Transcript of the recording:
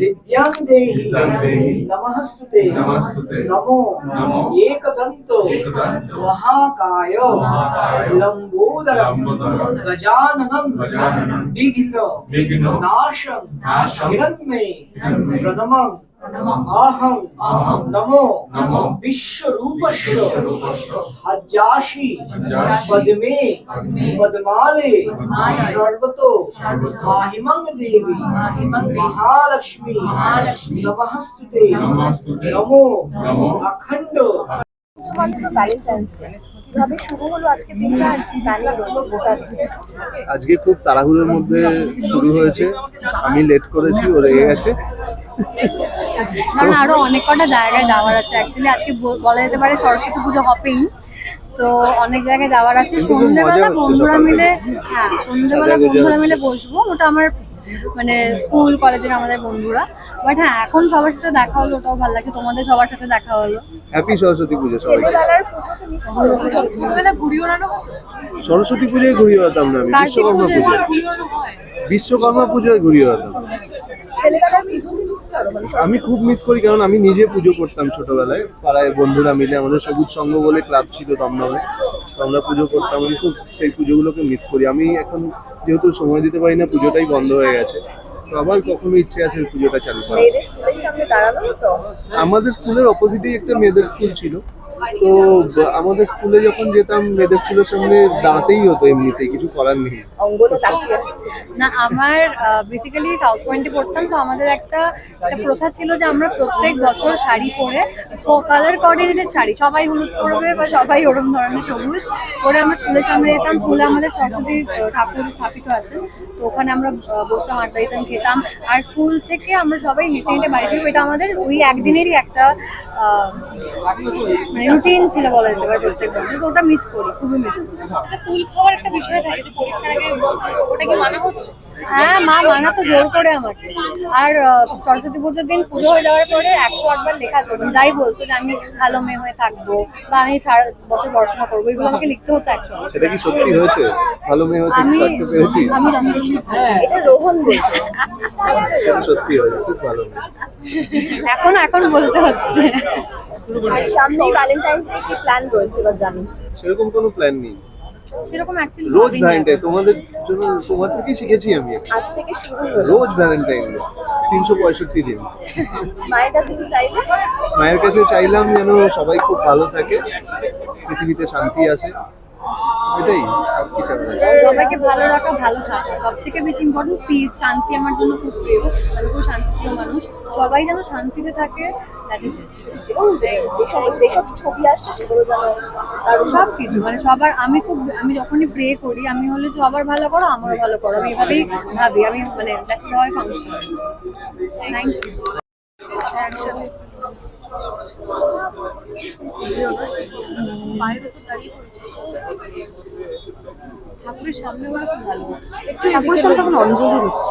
विद्याङ्गे नमस्तुते नमो एकदन्तो महाकाय लम्बोदरं गजाननं विघ्न नाशं हिरण्मे प्रणमं प्रथमं प्रथमम् आहं आहं नमो नमो विश्वरूपस्य विश्वरूपस्य हजाशि हजाशि पद्मे पद्मे पद्माले पद्माले सर्वतो सर्वतो माहिमंग देवी माहिमं देवी महालक्ष्मी महालक्ष्मी नमस्तुते नमस्तुते नमो नमो अखंड মানে তো ভ্যালেন্টাইন্স ডে কিভাবে শুরু হলো আজকে দিনটা আর কি প্ল্যানিং রয়েছে গোটা দিনে আজকে খুব তাড়াহুড়োর মধ্যে শুরু হয়েছে আমি লেট করেছি ও রেগে গেছে কারণ আরও অনেক কটা জায়গায় যাওয়ার আছে। অ্যাকচুয়ালি আজকে বলা যেতে পারে সরস্বতী পুজো হপিং তো অনেক জায়গায় যাওয়ার আছে। সন্ধ্যেবেলা বন্ধুরা মিলে হ্যাঁ সন্ধ্যেবেলা বন্ধুরা মিলে বসবো। ওটা আমার মানে স্কুল কলেজের আমাদের বন্ধুরা। বাট হ্যাঁ এখন সবার সাথে দেখা হলো ওটাও ভালো লাগছে। তোমাদের সবার সাথে দেখা হলো। হ্যাপি সরস্বতী পুজো সরস্বতী পুজোয় ঘুরিয়ে হতাম না আমি। বিশ্বকর্মা হয়। বিশ্বকর্মা পুজোয় ঘুরিয়ে হতাম। আমি খুব মিস করি কারণ আমি নিজে পুজো করতাম ছোটবেলায়। পাড়ায় বন্ধুরা মিলে আমাদের সবুজ সঙ্গ বলে ক্লাব ছিল দমদমে। তো আমরা পুজো করতাম আমি খুব সেই পুজোগুলোকে মিস করি। আমি এখন যেহেতু সময় দিতে পারি না পুজোটাই বন্ধ হয়ে গেছে। তো আবার কখনো ইচ্ছে আছে পুজোটা চালু করার। আমাদের স্কুলের অপোজিটেই একটা মেয়েদের স্কুল ছিল। তো আমাদের স্কুলে যখন যেতাম মেয়েদের স্কুলের সামনে দাঁড়াতেই হতো এমনিতে কিছু করার নেই। না আমার বেসিক্যালি সাউথ পয়েন্টে পড়তাম তো আমাদের একটা একটা প্রথা ছিল যে আমরা প্রত্যেক বছর শাড়ি পরে কালার কোঅর্ডিনেটেড শাড়ি সবাই হলুদ পরবে বা সবাই ওরম ধরনের সবুজ পরে আমরা স্কুলের সামনে যেতাম স্কুলে আমাদের সরস্বতী ঠাকুর স্থাপিত আছে তো ওখানে আমরা বসতাম আড্ডা দিতাম খেতাম। আর স্কুল থেকে আমরা সবাই হেঁটে হেঁটে বাড়ি ফিরবো এটা আমাদের ওই একদিনেরই একটা আহ, মানে রুটিন ছিল বলা যেতে পারে প্রত্যেক বছর তো ওটা মিস করি খুবই মিস করি। আচ্ছা কুল খাওয়ার একটা বিষয় থাকে যে পরীক্ষার আগে ওটা কি মানা হতো? হ্যাঁ মা মানা তো জোর করে আমাকে। আর সরস্বতী পুজোর দিন পুজো হয়ে যাওয়ার পরে একশো আটবার লেখা করবেন যাই বলতো যে আমি ভালো মেয়ে হয়ে থাকব বা আমি সারা বছর পড়াশোনা করব এগুলো আমাকে লিখতে হতো একশো। সেটা কি সত্যি হয়েছে? ভালো মেয়ে আমি আমি এটা রোহন সেটা সত্যি হয়েছে খুব ভালো। এখন এখন বলতে হচ্ছে। আর সামনেই ভ্যালেন্টাইন্স ডে কি প্ল্যান রয়েছে এবার জানি। সেরকম কোনো প্ল্যান নেই। সেরকম অ্যাকচুয়ালি রোজ ভ্যালেন্টাইন তোমাদের জন্য তোমার থেকেই শিখেছি আমি আজ থেকে শুরু হলো। রোজ ভ্যালেন্টাইন তিনশো পঁয়ষট্টি দিন। মায়ের কাছে কি চাইলে? মায়ের কাছে চাইলাম যেন সবাই খুব ভালো থাকে পৃথিবীতে শান্তি আসে। এটাই আর কি চাওয়া যায় সবাইকে ভালো রাখা ভালো থাকা। সব থেকে বেশি ইম্পর্টেন্ট পিস শান্তি আমার জন্য খুব প্রিয়। আমি খুব শান্তিপ্রিয় মানুষ। সবাই যেন শান্তিতে থাকে দ্যাট ইজ ইট এবং যে যেসব যেসব ছবি আসছে সেগুলো যেন আরও সব কিছু মানে সবার আমি খুব আমি যখনই প্রে করি আমি হলে সবার ভালো করো আমারও ভালো করো। আমি এভাবেই ভাবি আমি মানে that's how I function thank you ঠাকুরের সামনে বলে খুব ভালো একটু ঠাকুরের সামনে তখন অঞ্জলি দিচ্ছে।